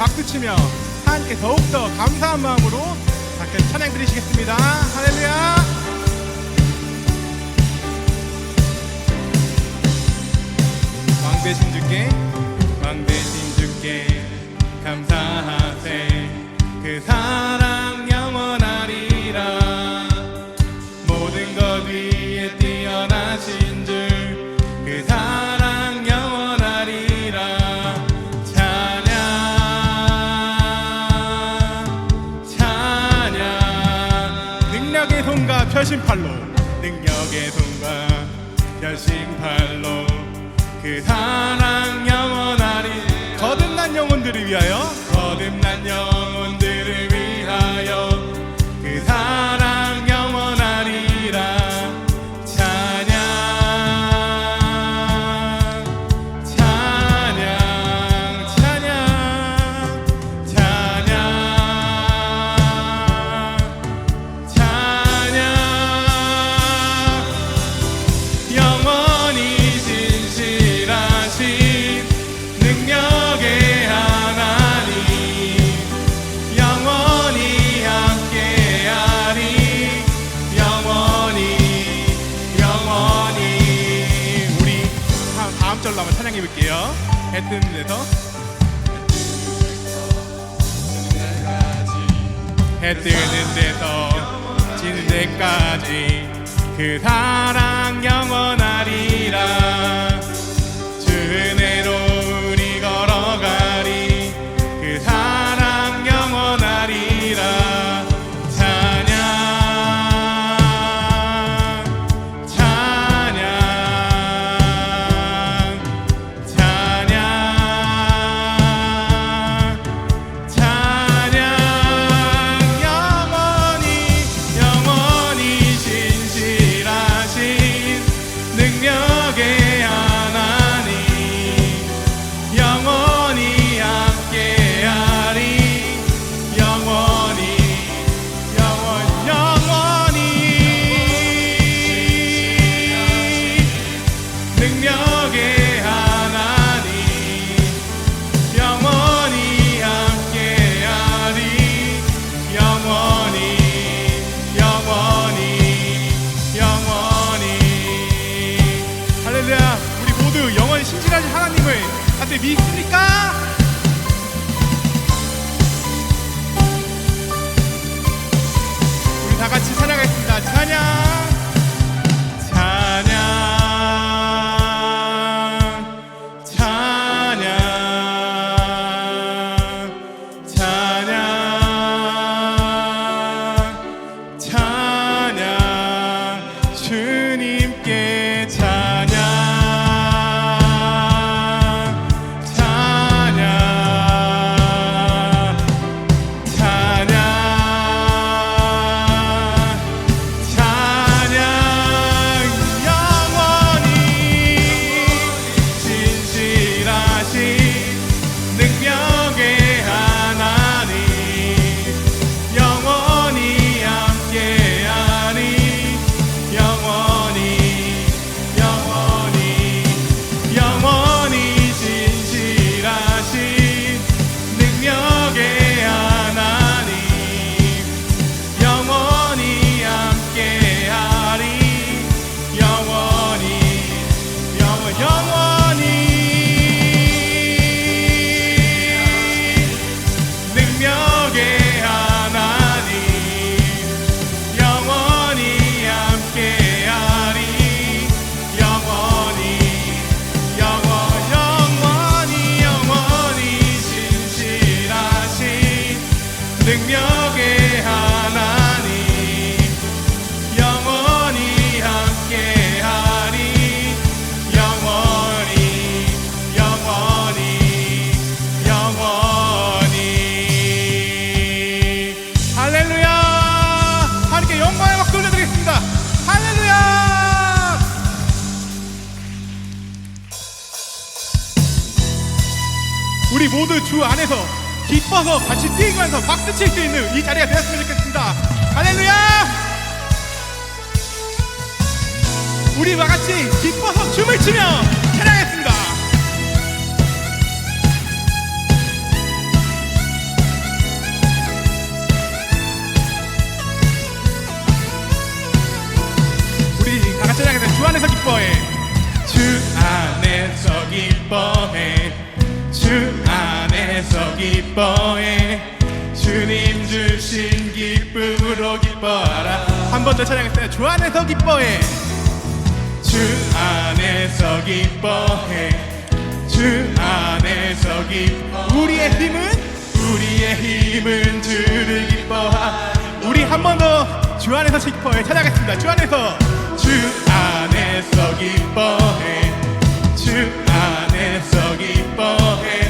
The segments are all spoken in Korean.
박수치며 하나님께 더욱더 감사한 마음으로 함께 찬양 드리시겠습니다. 할렐루야. 왕 대신 주께 왕 대신 주께 감사하세 그 사랑 영 표심팔로 능력의 손과 표심팔로. 그 사랑 영원하리 거듭난 영혼들을 위하여 거듭난 영혼들을 위하여 해 뜨는 데서 해 뜨는 데서 지는 데까지 그 사랑 영원하리라 모두 주 안에서 기뻐서 같이 뛰면서 박수 칠 수 있는 이 자리가 되었으면 좋겠습니다. 할렐루야! 우리 와 같이 기뻐서 춤을 추며 찬양했습니다. 우리 다 같이 찬양해서 주 안에서 기뻐해. 주 안에서 기뻐해. 님 주신 기쁨으로 기뻐하라. 한 번 더 찬양했어요. 주 안에서 기뻐해. 주 안에서 기뻐해. 주 안에서 기뻐. 우리의 힘은? 우리의 힘은 주를 기뻐하. 우리 한 번 더 주 안에서 기뻐해. 찾아가겠습니다. 주 안에서. 주 안에서 기뻐해. 주 안에서 기뻐해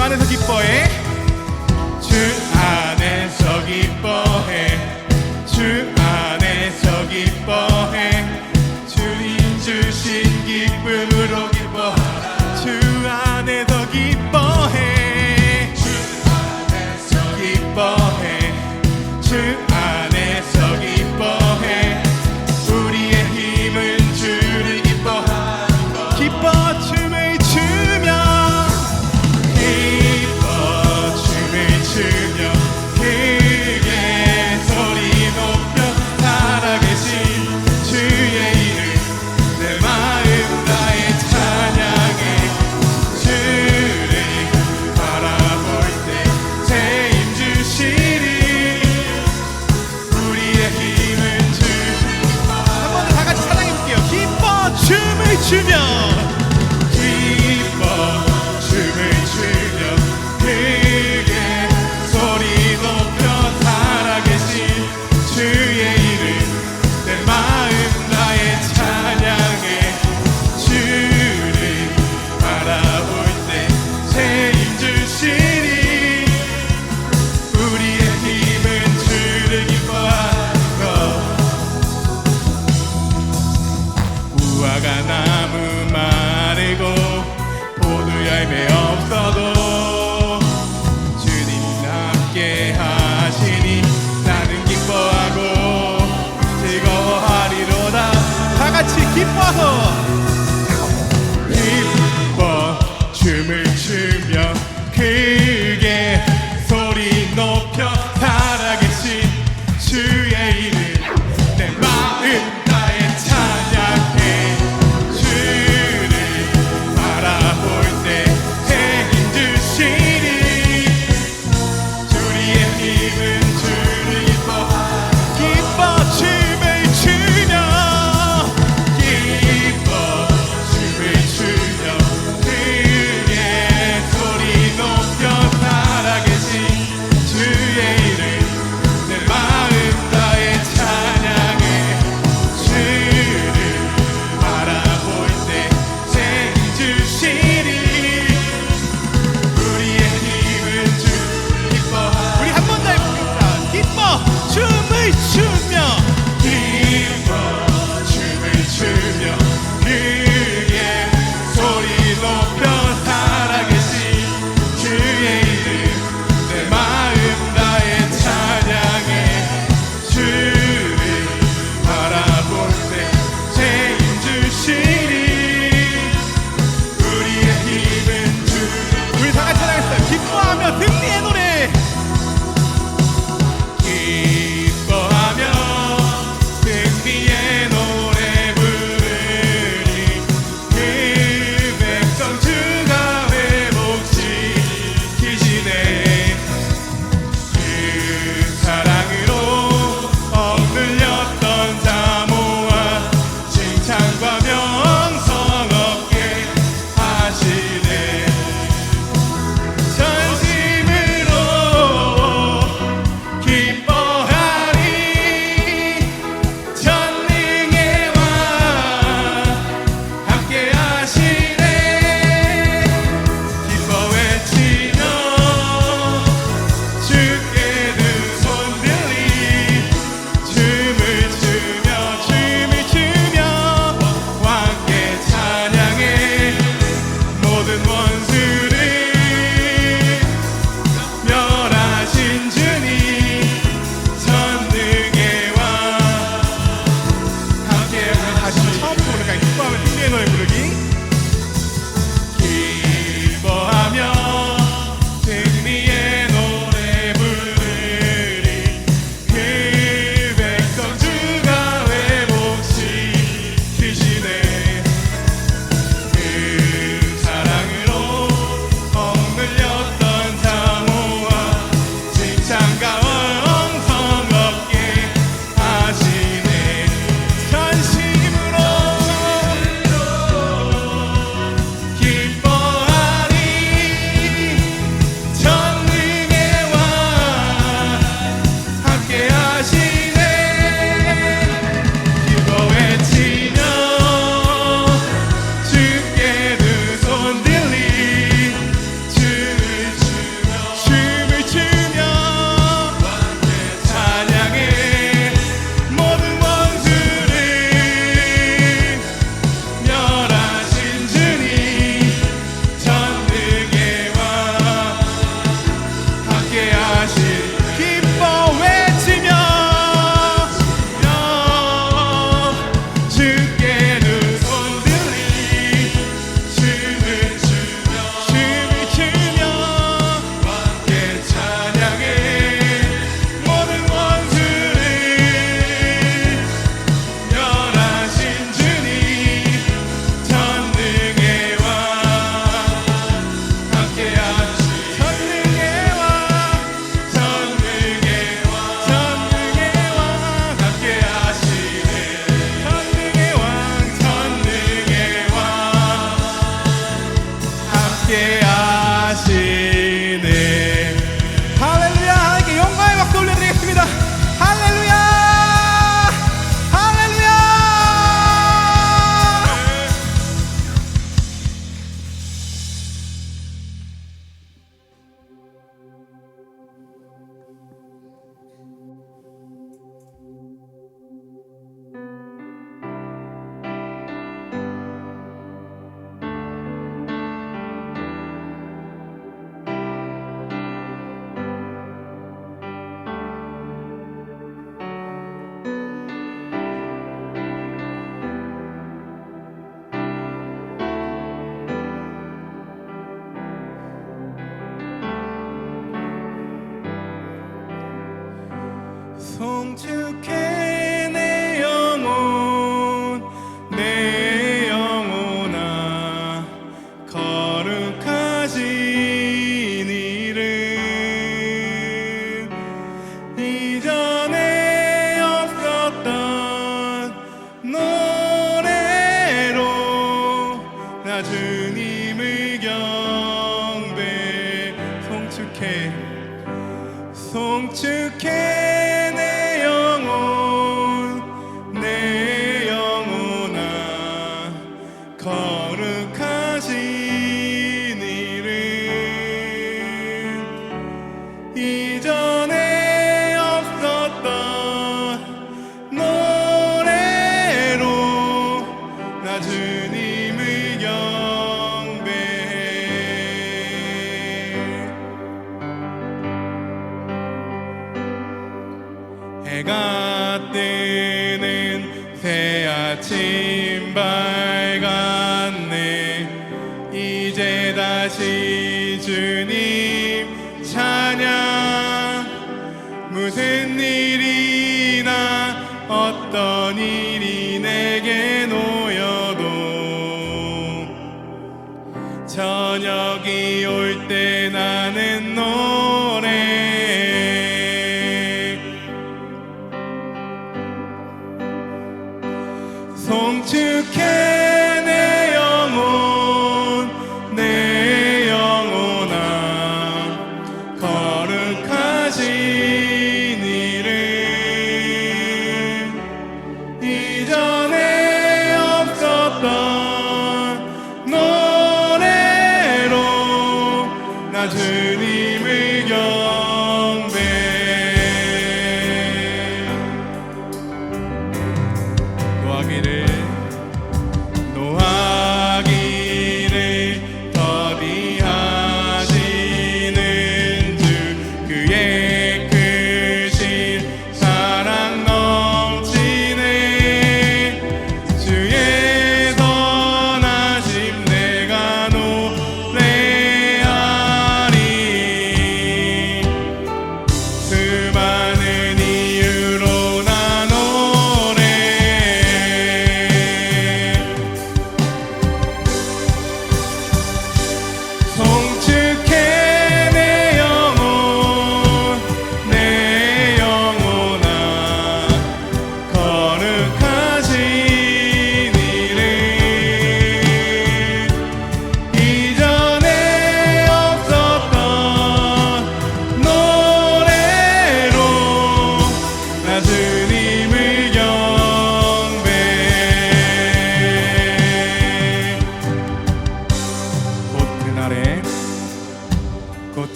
주 안에서 기뻐해. 주 안에서 기뻐해. 주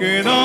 You know.